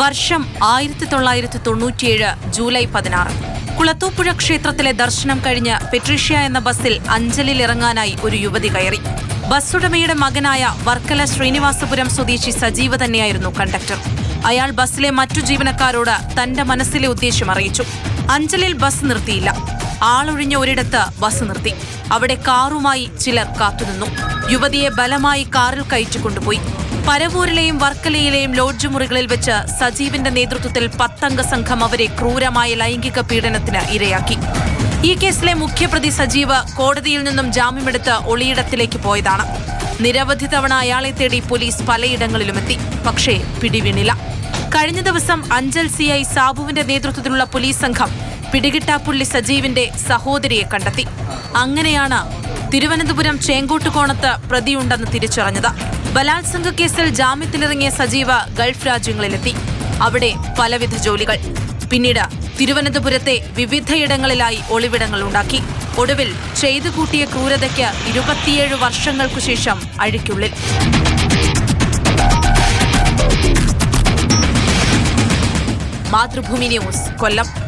വർഷം ആയിരത്തി തൊള്ളായിരത്തി തൊണ്ണൂറ്റിയേഴ് ജൂലൈ പതിനാറ്. കുളത്തൂപ്പുഴ ക്ഷേത്രത്തിലെ ദർശനം കഴിഞ്ഞ് പെട്രീഷ്യ എന്ന ബസ്സിൽ അഞ്ചലിൽ ഇറങ്ങാനായി ഒരു യുവതി കയറി. ബസ്സുടമയുടെ മകനായ വർക്കല ശ്രീനിവാസപുരം സ്വദേശി സജീവ തന്നെയായിരുന്നു കണ്ടക്ടർ. അയാൾ ബസ്സിലെ മറ്റു ജീവനക്കാരോട് തന്റെ മനസ്സിലെ ഉദ്ദേശം അറിയിച്ചു. അഞ്ചലിൽ ബസ് നിർത്തിയില്ല. ആളൊഴിഞ്ഞ ഒരിടത്ത് ബസ് നിർത്തി. അവിടെ കാറുമായി ചിലർ കാത്തുനിന്നു. യുവതിയെ ബലമായി കാറിൽ കയറ്റിക്കൊണ്ടുപോയി. പരവൂരിലെയും വർക്കലയിലെയും ലോഡ്ജ് മുറികളിൽ വെച്ച് സജീവിന്റെ നേതൃത്വത്തിൽ പത്തംഗ സംഘം അവരെ ക്രൂരമായ ലൈംഗിക പീഡനത്തിന് ഇരയാക്കി. ഈ കേസിലെ മുഖ്യപ്രതി സജീവ് കോടതിയിൽ നിന്നും ജാമ്യമെടുത്ത് ഒളിയിടത്തിലേക്ക് പോയതാണ്. നിരവധി തവണ അയാളെ തേടി പോലീസ് പലയിടങ്ങളിലുമെത്തി പക്ഷേ പിടിവീണില്ല. കഴിഞ്ഞ ദിവസം അഞ്ചൽ സി ഐ സാബുവിന്റെ നേതൃത്വത്തിലുള്ള പോലീസ് സംഘം പിടികിട്ടാപ്പുള്ളി സജീവിന്റെ സഹോദരിയെ കണ്ടെത്തി. അങ്ങനെയാണ് തിരുവനന്തപുരം ചേങ്കോട്ടുകോണത്ത് പ്രതിയുണ്ടെന്ന് തിരിച്ചറിഞ്ഞത്. ബലാത്സംഗ കേസിൽ ജാമ്യത്തിലിറങ്ങിയ സജീവ ഗൾഫ് രാജ്യങ്ങളിലെത്തി. അവിടെ പലവിധ ജോലികൾ. പിന്നീട് തിരുവനന്തപുരത്തെ വിവിധയിടങ്ങളിലായി ഒളിവിടങ്ങൾ ഉണ്ടാക്കി. ഒടുവിൽ ചെയ്തു കൂട്ടിയ ക്രൂരതയ്ക്ക് ഇരുപത്തിയേഴ് വർഷങ്ങൾക്കു ശേഷം അഴിക്കുള്ളിൽ. മാതൃഭൂമി ന്യൂസ് കൊല്ലം.